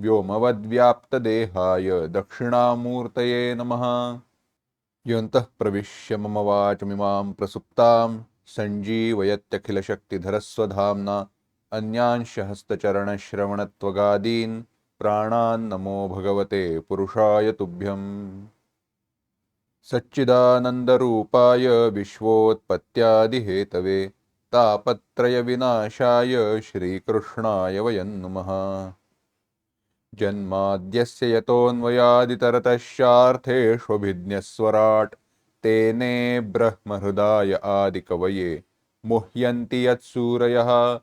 व्योमवद्व्याप्तदेहाय दक्षिणामूर्तये नमः। योऽन्तः प्रविश्य मम वाचमिमां प्रसुप्तां सञ्जीवयत्यखिलशक्तिधरस्वधाम्ना अन्यांशहस्तचरणश्रवणत्वगादीन् प्राणान् नमो भगवते पुरुषाय तुभ्यम्। सच्चिदानन्दरूपाय विश्वोत्पत्त्यादिहेतवे तापत्रयविनाशाय श्रीकृष्णाय वयं नुमः। जन्माद्यस्य यतोऽन्वयादितरतश्चार्थेष्वभिज्ञस्वराट् तेने ब्रह्महृदाय आदिकवये, मुह्यन्ति यत्सूरयः।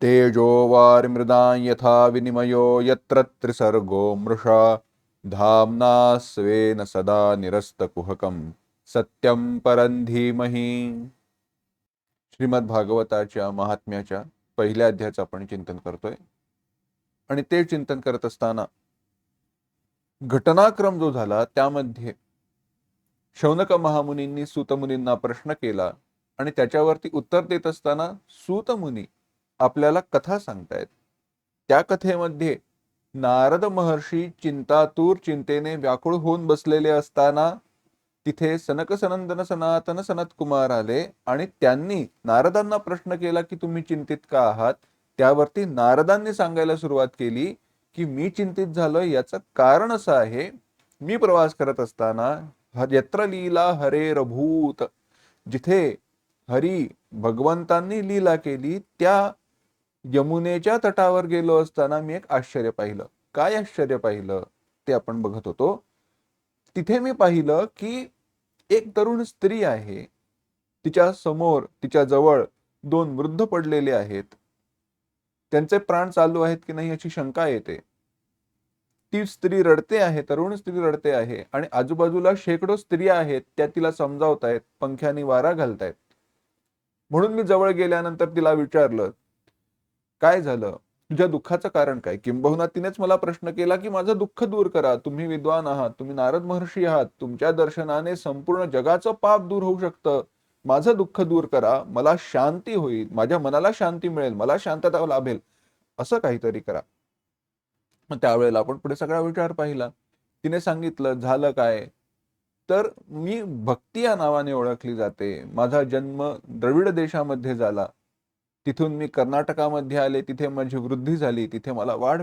तेजो वारिमृदां यथा विनिमयो यत्र त्रिसर्गो मृषा, धाम्ना स्वेन सदा निरस्तकुहकं सत्यं परं धीमहि। श्रीमद भागवताच्या महात्म्याच्या पहिल्या अध्यायाचं आपण चिंतन करतोय. आणि ते चिंतन करत असताना घटनाक्रम जो झाला त्यामध्ये शौनक महामुनींनी सूतमुनींना प्रश्न केला आणि त्याच्यावरती उत्तर देत असताना सूतमुनी आपल्याला कथा सांगतायत. त्या कथेमध्ये नारद महर्षी चिंतातूर चिंतेने व्याकुळ होऊन बसलेले असताना तिथे सनक सनंदन सनातन सनत कुमार आले आणि त्यांनी नारदांना प्रश्न केला की तुम्ही चिंतित का आहात? त्यावरती नारदांनी सांगायला सुरुवात केली की मी चिंतित झालो याचं कारण असं आहे मी प्रवास करत असताना यत्र लीला हरे रभूत जिथे हरी भगवंतांनी लीला केली त्या यमुनेच्या तटावर गेलो असताना मी एक आश्चर्य पाहिलं. काय आश्चर्य पाहिलं? ते आपण बघत होतो. तिथे मी पाहिलं की एक तरुण स्त्री आहे. तिच्या समोर तिच्या जवळ दोन वृद्ध पडलेले आहेत. त्यांचे प्राण चालू आहेत की नाही याची शंका येते. ती स्त्री रडते आहे तरुण स्त्री रडते आहे आणि आजूबाजूला शेकडो स्त्रिया आहेत त्या तिला समजावतायत पंख्याने वारा घालतायत. म्हणून मी जवळ गेल्यानंतर तिला विचारलं काय झालं? तुझ्या दुःखाचं कारण काय? किंबहुना तिनेच मला प्रश्न केला की माझं दुःख दूर करा. तुम्ही विद्वान आहात तुम्ही नारद महर्षी आहात तुमच्या दर्शनाने संपूर्ण जगाचं पाप दूर होऊ शकतं. माझं दुःख दूर करा मला शांती होईल माझ्या मनाला शांती मिळेल मला शांतता लाभेल असं काहीतरी करा. मग त्यावेळेला आपण पुढे सगळा विचार पाहिला. तिने सांगितलं झालं काय? तर मी भक्ती या नावाने ओळखली जाते. माझा जन्म द्रविड देशामध्ये झाला. तिथून मी कर्नाटकामध्ये आले तिथे माझी वृद्धी झाली तिथे मला वाढ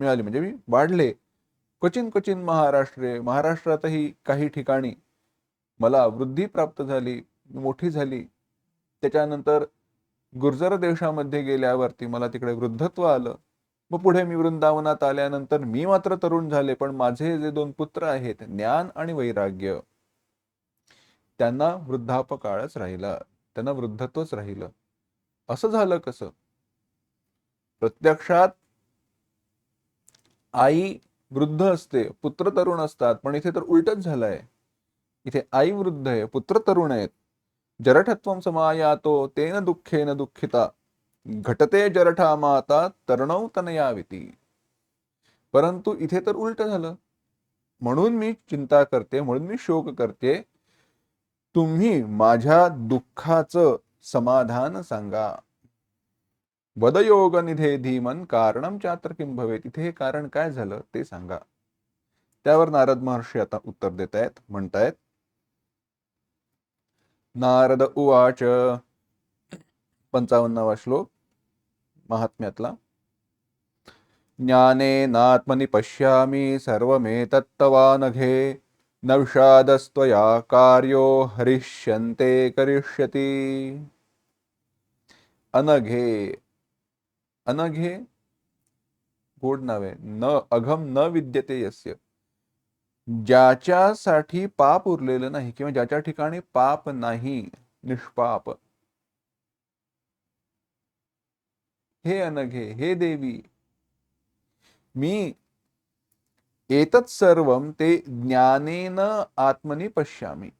मिळाली म्हणजे मी वाढले. क्वचिन क्वचिन महाराष्ट्रे महाराष्ट्रातही काही ठिकाणी मला वृद्धी प्राप्त झाली. मोठी झाली. त्याच्यानंतर गुर्जर देशामध्ये गेल्यावरती मला तिकडे वृद्धत्व आलं. मग पुढे मी वृंदावनात आल्यानंतर मी मात्र तरुण झाले पण माझे जे दोन पुत्र आहेत ज्ञान आणि वैराग्य त्यांना वृद्धापकाळच राहिला. त्यांना वृद्धत्वच राहिलं. असं झालं कसं? प्रत्यक्षात आई वृद्ध असते पुत्र तरुण असतात पण इथे तर उलटच झालंय. इथे आई वृद्ध आहे पुत्र तरुण आहेत. जरठत्वं समायातो तेन दुःखेन दुःखिता। घटते जरठा माता तरणव तनयाविती परंतु इथे तर उलट झालं। म्हणून मी चिंता करते म्हणून मी शोक करते। तुम्ही माझ्या दुःखाचं समाधान सांगा। वदयोग निधे धीमन कारणम चात्र किं भवेत? इथे हे कारण काय झालं ते सांगा। त्यावर नारद महर्षी आता उत्तर देत आहेत म्हणतायत नारद उवाच. पंचावन्नावा श्लोक. महात्म्यातला. ज्ञानेनात्मनि पश्यामि सर्वमेतत्तवानघे. न विषादस्त्वया कार्यो हरिष्यन्ते करिष्यति. अनघे. अनघे? गोड नावे न अघम न विद्यते यस्य. ज्याच्यासाठी पाप उरलेलं नाही किंवा ज्याच्या ठिकाणी पाप नाही निष्पाप. हे अनघे हे देवी. मी एतत् सर्वं ते ज्ञानेन आत्मनी पश्यामी.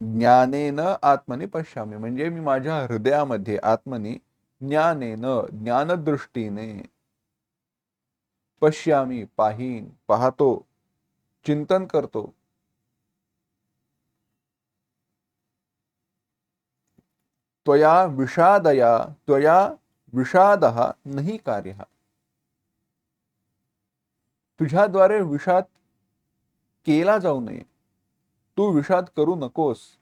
ज्ञानेन आत्मनी पश्यामी. म्हणजे मी माझ्या हृदयामध्ये आत्मनी ज्ञानेन ज्ञानदृष्टीने पश्यामी पाहीन पाहतो. चिंतन करतो. त्वया विषादया, त्वया विषादः नाही कार्य. तुझ्याद्वारे विषाद केला जाऊ नये. तू विषाद करू नकोस.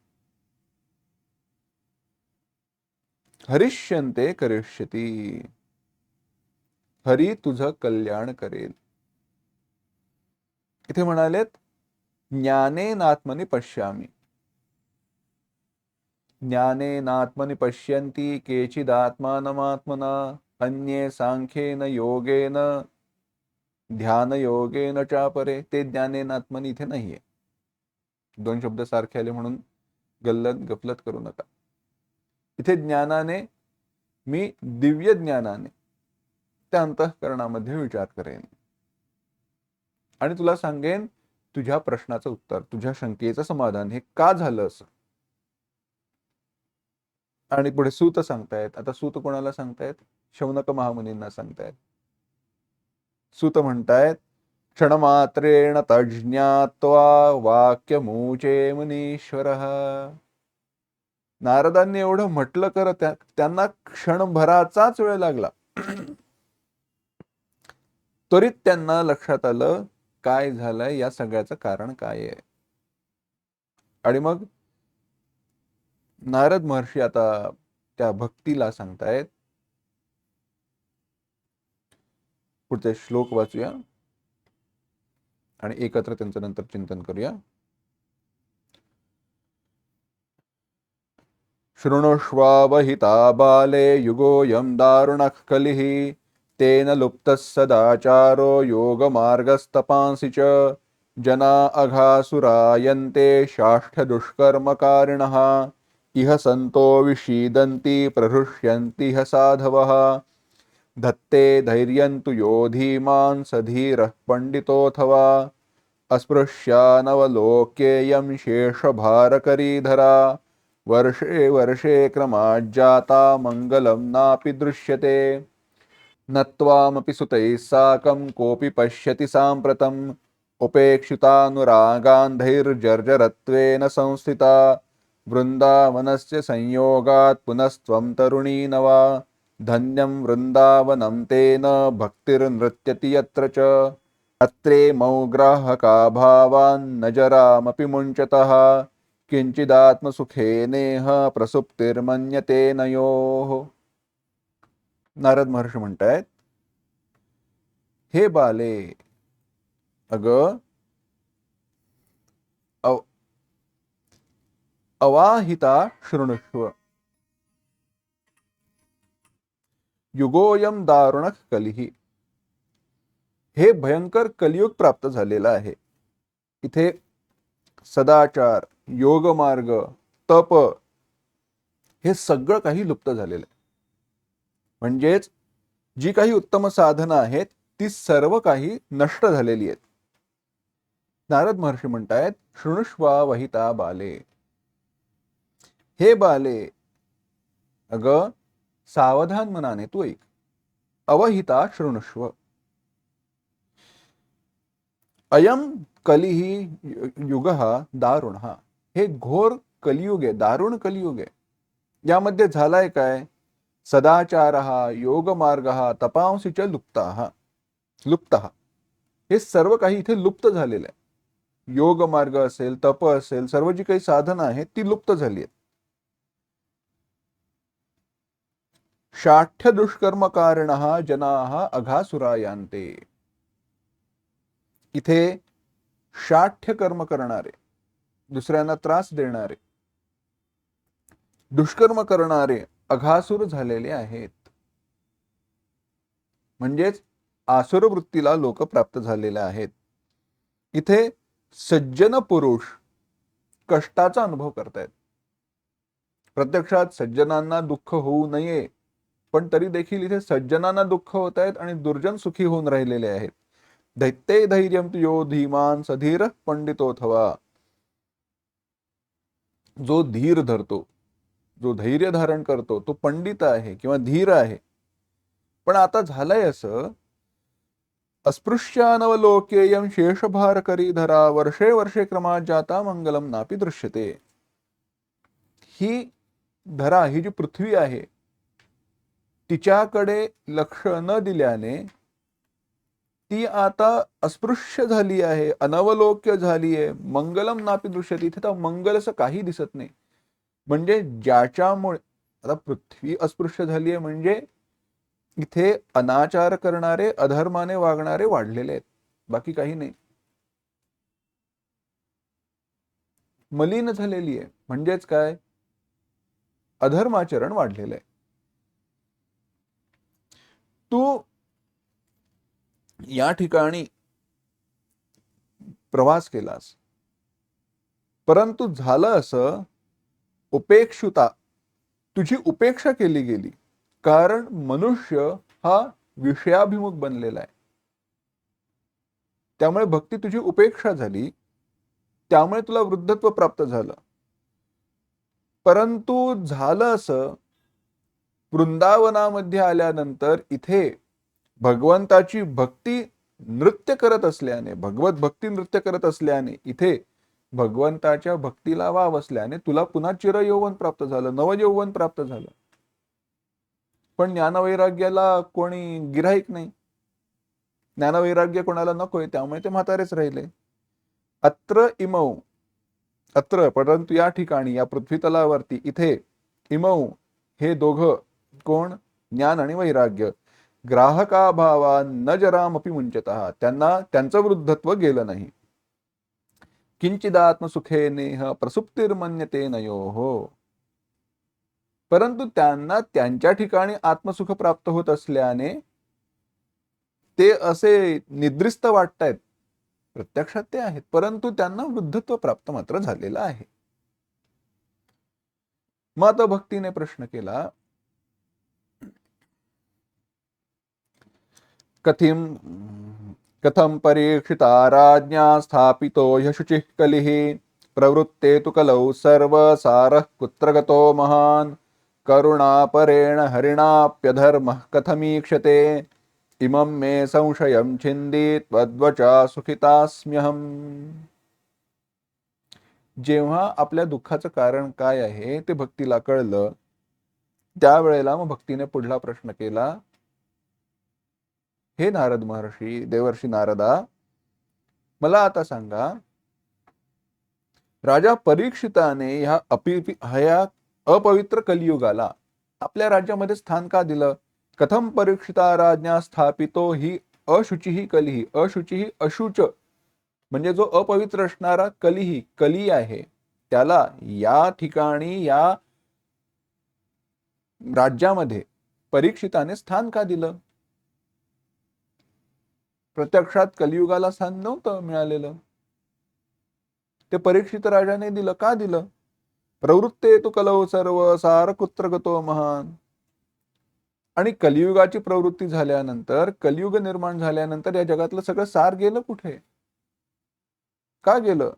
हरिष्यंते करिष्यती. हरी तुझं कल्याण करेल. इथे म्हणालेत ज्ञानेनात्मनी पश्यामी. ज्ञानेनात्मनी पश्यन्ति केचिदात्मानमात्मना अन्ये सांख्येन योगेन ध्यानयोगेन चापरे ते ज्ञानेनात्मनी इथे नाहीये. दोन शब्द सारखे आले म्हणून गल्लत गफलत करू नका. इथे ज्ञानाने मी दिव्य ज्ञानाने त्या अंतःकरणामध्ये विचार करेन. आणि तुला सांगेन तुझ्या प्रश्नाचं उत्तर तुझ्या शंकेचं समाधान हे का झालं असं? आणि पुढे सूत सांगतायत. आता सूत कोणाला सांगतायत? शौनक महामुनींना सांगतायत. सूत म्हणतायत क्षणमात्रेण तज्ज्ञात्वा वाक्यमूचे मुनीश्वर. नारदांनी एवढं म्हटलं कर त्यांना क्षणभराचाच वेळ लागला. त्वरित त्यांना लक्षात आलं काय झालंय या सगळ्याचं कारण काय आहे? आणि मग नारद महर्षी आता त्या भक्तीला सांगतायत. पुढचे श्लोक वाचूया. आणि एकत्र त्यांचं नंतर चिंतन करूया. शृणुष्वावहिता बाले युगोऽयं दारुणः कलिः। तेन लुप्तः सदाचारो योगमार्गस्तपांसि च। जना अघासुरायन्ते शाष्ठदुष्कर्मकारिणः। इह सन्तो विषीदन्ति प्रहृष्यन्ति ह साधवः। धत्ते धैर्यन्तु यो धीमान् स धीरः पण्डितोऽथवा अस्पृश्यानवलोक्येयं शेषभारकरीधरा। वर्षे वर्षे क्रमाज्जाता मङ्गलं नापि दृश्यते। न त्वामपि सुतैः साकं कोऽपि पश्यति साम्प्रतम्। उपेक्षितानुरागान्धैर्जर्जरत्वेन संस्थिता। वृन्दावनस्य संयोगात् पुनस्त्वं तरुणी न वा। धन्यं वृन्दावनं तेन भक्तिर्नृत्यति यत्र च। अत्रे मौग्राहका भावान्न जरामपि मुञ्चतः। किञ्चिदात्मसुखेनेह प्रसुप्तिर्मन्यते नयोः। नारद महर्षी म्हणतायत हे बाले अग अव अवाहिता शृणुष्व। युगोयम दारुणक कलिही हे भयंकर कलियुग प्राप्त झालेलं आहे. इथे सदाचार योगमार्ग तप हे सगळं काही लुप्त झालेलं आहे. म्हणजेच जी काही उत्तम साधनं आहेत ती सर्व काही नष्ट झालेली आहेत. नारद महर्षी म्हणतायत शृणुष्वा वहिता बाले. हे बाले अग सावधान मनाने तू ऐक. अवहिता शृणुष्व. अयम कलिही युग दारुण. हा हे घोर कलियुग आहे दारुण कलियुग आहे यामध्ये झालाय काय? सदाचार हा योग मार्ग हा तपांशीच लुप्त। हा लुप्त। हा हे सर्व काही इथे लुप्त झालेलं आहे. योग मार्ग असेल तप असेल सर्व जी काही साधनं आहेत ती लुप्त झाली आहेत. शाठ्य दुष्कर्म कारण जना अघासुरायांते. इथे शाठ्य कर्म करणारे दुसऱ्यांना त्रास देणारे दुष्कर्म करणारे अघासुर झालेले आहेत. म्हणजेच आसुर वृत्तीला लोक प्राप्त झालेले आहेत. इथे सज्जन पुरुष कष्टाचा अनुभव करतायत. प्रत्यक्षात सज्जनांना दुःख होऊ नये पण तरी देखील इथे सज्जनांना दुःख होत आहेत आणि दुर्जन सुखी होऊन राहिलेले आहेत. दैत्ये धैर्य तुयो धीमान सधीर पंडितोथवा जो धीर धरतो जो धैर्य धारण करतो तो पंडित आहे किंवा धीर आहे. पण आता झालंय असं अस्पृश्यानवलोकेयम शेषभार करी धरा वर्षे वर्षे क्रमात जाता मंगलम नापी दृश्यते. ही धरा ही जी पृथ्वी आहे तिच्याकडे लक्ष न दिल्याने ती आता अस्पृश्य झाली आहे अनवलोक्य झाली आहे मंगलम नापी दृश्यते. इथे तर मंगलचं काही दिसत नाही. म्हणजे ज्याच्यामुळे आता पृथ्वी अस्पृश्य झाली आहे म्हणजे इथे अनाचार करणारे अधर्माने वागणारे वाढलेले आहेत. बाकी काही नाही. मलिन झालेली आहे. म्हणजेच काय? अधर्माचरण वाढलेलं आहे. तू या ठिकाणी प्रवास केलास. परंतु झालं असं उपेक्षुता. तुझी उपेक्षा केली गेली. कारण मनुष्य हा विषयाभिमुख बनलेला आहे. त्यामुळे भक्ती तुझी उपेक्षा झाली. त्यामुळे तुला वृद्धत्व प्राप्त झालं. परंतु झालं असं वृंदावनामध्ये आल्यानंतर इथे भगवंताची भक्ती नृत्य करत असल्याने भगवत भक्ती नृत्य करत असल्याने इथे भगवंताच्या भक्तीला वाव असल्याने तुला पुन्हा चिरयौवन प्राप्त झालं नवयौवन प्राप्त झालं. पण ज्ञानवैराग्याला कोणी गिराईक नाही. ज्ञानवैराग्य कोणाला नकोय त्यामुळे ते म्हातारेच राहिले. अत्र इमौ अत्र परंतु या ठिकाणी या पृथ्वीतलावरती इथे इमौ हे दोघं कोण? ज्ञान आणि वैराग्य. ग्राहकाभावा न जरामपी मुंचत त्यांना त्यांचं वृद्धत्व गेलं नाही. किंचिदात्मसुखे नेह प्रसुप्तिर्मन्यते नयो हो परंतु त्यांना त्यांच्या ठिकाणी आत्मसुख प्राप्त होत असल्याने ते असे निद्रिस्त वाटतायत. प्रत्यक्षात ते आहेत परंतु त्यांना वृद्धत्व प्राप्त मात्र झालेलं आहे. माता भक्तीने प्रश्न केला कथिम कथं परीक्षिता राज्ञा स्थापितो ह्यशुचिः कलिः? प्रवृत्ते तु कलौ सर्वसारः कुत्र गतो महान्। करुणापरेण हरिणाप्यधर्मः कथमीक्षते। इमं मे संशयं छिन्दी त्वद्वचा सुखितास्म्यहम्। जेव्हा आपल्या दुःखाचं कारण काय आहे ते भक्तीला कळलं त्यावेळेला मग भक्तीने पुढला प्रश्न केला हे नारद महर्षी देवर्षी नारदा मला आता सांगा राजा परीक्षिताने ह्या अपि ह्या अपवित्र कलियुगाला आपल्या राज्यामध्ये स्थान का दिलं? कथम परीक्षिता राज्ञा स्थापितो ही अशुची ही कलिही अशुची ही अशुच. म्हणजे जो अपवित्र असणारा कलिही कली आहे त्याला या ठिकाणी या राज्यामध्ये परीक्षिताने स्थान का दिलं? प्रत्यक्षात कलियुगाला स्थान नव्हतं मिळालेलं. ते परीक्षित राजाने दिलं. का दिलं? प्रवृत्ते तू कलव सर्व सार कुत्र गतो महान. आणि कलियुगाची प्रवृत्ती झाल्यानंतर कलियुग निर्माण झाल्यानंतर या जगातलं सगळं सार गेलं कुठे? का गेलं?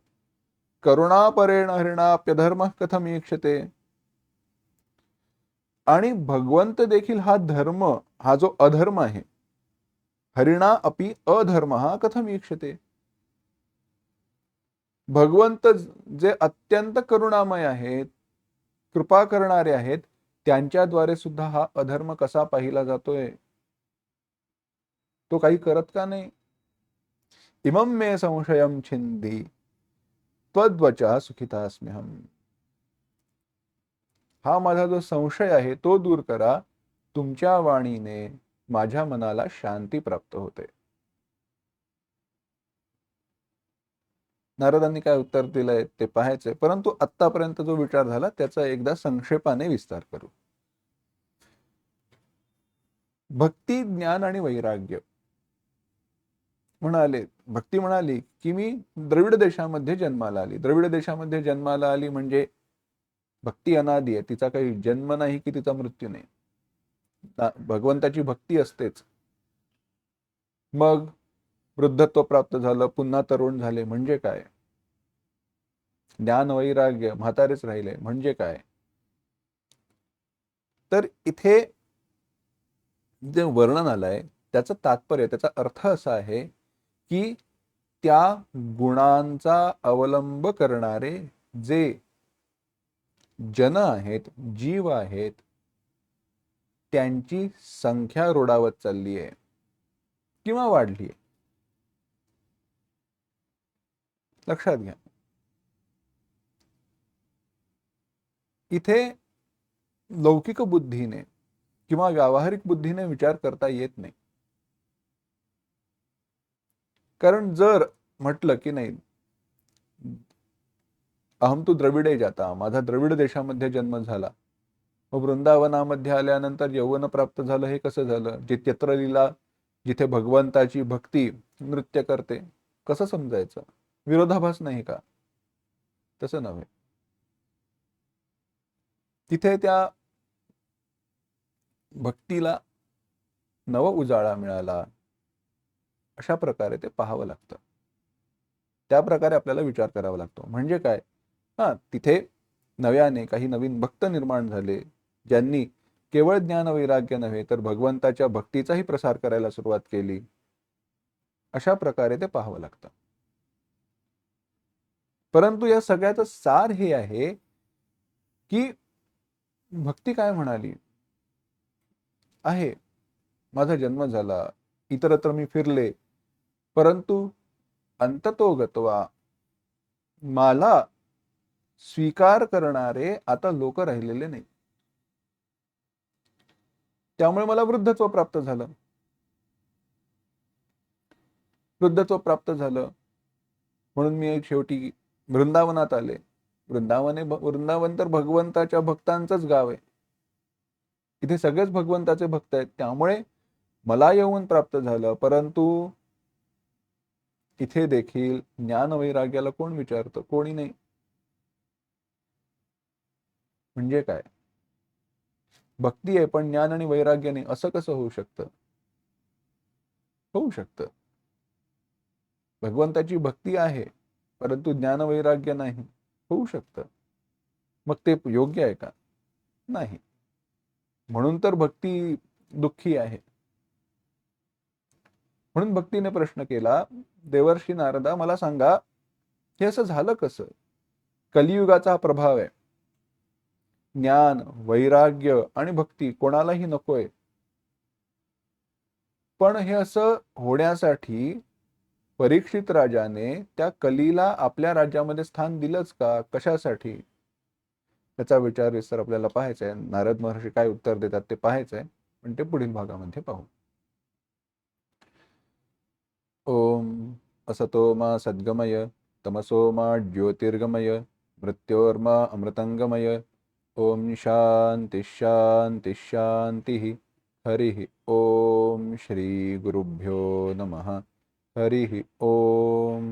करुणापरेण हरिणाप्यधर्म कथम इक्षते आणि भगवंत देखील हा धर्म हा जो अधर्म आहे हरिणा अपि अधर्म हा कथम ईक्षते भगवंत जे अत्यंत करुणामय आहेत कृपा करणारे आहेत त्यांच्याद्वारे सुद्धा हा अधर्म कसा पाहिला जातोय? तो काही करत का नाही? इमम मे संशयम छिंदी त्वद्वचा सुखितास्म्यहम हा माझा जो संशय आहे तो दूर करा तुमच्या वाणीने माझ्या मनाला शांती प्राप्त होते. नारदांनी काय उत्तर दिलंय ते पाहायचंय परंतु आतापर्यंत जो विचार झाला त्याचा एकदा संक्षेपाने विस्तार करू. भक्ती ज्ञान आणि वैराग्य. म्हणाले भक्ती म्हणाली की मी द्रविड देशामध्ये जन्माला आली. द्रविड देशामध्ये जन्माला आली म्हणजे भक्ती अनादी आहे. तिचा काही जन्म नाही की तिचा मृत्यू नाही. भगवंताची भक्ती असतेच. मग वृद्धत्व प्राप्त झालं पुन्हा तरुण झाले म्हणजे काय? ज्ञान वैराग्य म्हातारेच राहिले म्हणजे काय? तर इथे जे वर्णन आलंय त्याचं तात्पर्य त्याचा अर्थ असा आहे की त्या गुणांचा अवलंब करणारे जे जन आहेत जीव आहेत त्यांची संख्या रोडावत चालली आहे. किंवा वाढली आहे. लक्षात घ्या. इथे लौकिक बुद्धीने किंवा व्यावहारिक बुद्धीने विचार करता येत नाही. कारण जर म्हटलं की नाही अहम तू द्रविडे जाता माझा द्रविड देशामध्ये जन्म झाला मग वृंदावनामध्ये आल्यानंतर यौवन प्राप्त झालं हे कसं झालं? जे चित्रलीला जिथे भगवंताची भक्ती नृत्य करते कसं समजायचं? विरोधाभास नाही का? तसं नव्हे. तिथे त्या भक्तीला नव उजाळा मिळाला. अशा प्रकारे ते पाहावं लागतं. त्या प्रकारे आपल्याला विचार करावा लागतो. म्हणजे काय? हा तिथे नव्याने काही नवीन भक्त निर्माण झाले. ज्यांनी केवळ ज्ञान वैराग्य नव्हे तर भगवंताच्या भक्तीचाही प्रसार करायला सुरुवात केली. अशा प्रकारे ते पाहावं लागतं. परंतु या सगळ्याचं सार हे आहे की भक्ती काय म्हणाली? आहे. माझा जन्म झाला. इतरत्र मी फिरले. परंतु अंततो गतवा मला स्वीकार करणारे आता लोक राहिलेले नाही त्यामुळे मला वृद्धत्व प्राप्त झालं. वृद्धत्व प्राप्त झालं. म्हणून मी एक शेवटी वृंदावनात आले. वृंदावने वृंदावन तर भगवंताच्या भक्तांचंच गाव आहे. इथे सगळेच भगवंताचे भक्त आहेत. त्यामुळे मला येऊन प्राप्त झालं. परंतु इथे देखील ज्ञान वैराग्याला कोण विचारतं? कोणी नाही. म्हणजे काय? भक्ती आहे पण ज्ञान आणि वैराग्य नाही असं कसं होऊ शकतं? होऊ शकतं. भगवंताची भक्ती आहे परंतु ज्ञान वैराग्य नाही. होऊ शकतं. मग ते योग्य आहे का? नाही. म्हणून तर भक्ती दुःखी आहे. म्हणून भक्तीने प्रश्न केला देवर्षी नारदा मला सांगा हे असं झालं कसं? कलियुगाचा हा प्रभाव आहे. ज्ञान वैराग्य आणि भक्ती कोणालाही नकोय. पण हे असं होण्यासाठी परीक्षित राजाने त्या कलीला आपल्या राज्यामध्ये स्थान दिलंच का? कशासाठी? त्याचा विचार विस्तार आपल्याला पाहायचा आहे नारद महर्षी काय उत्तर देतात ते पाहायचंय. पण ते पुढील भागामध्ये पाहू. ओम असतो मा सद्गमय तमसो मा ज्योतिर्गमय मृत्योर्मा अमृतंगमय ओम शांती शांती शांती हरि ओम श्री गुरुभ्यो नमः। हरिः ओम।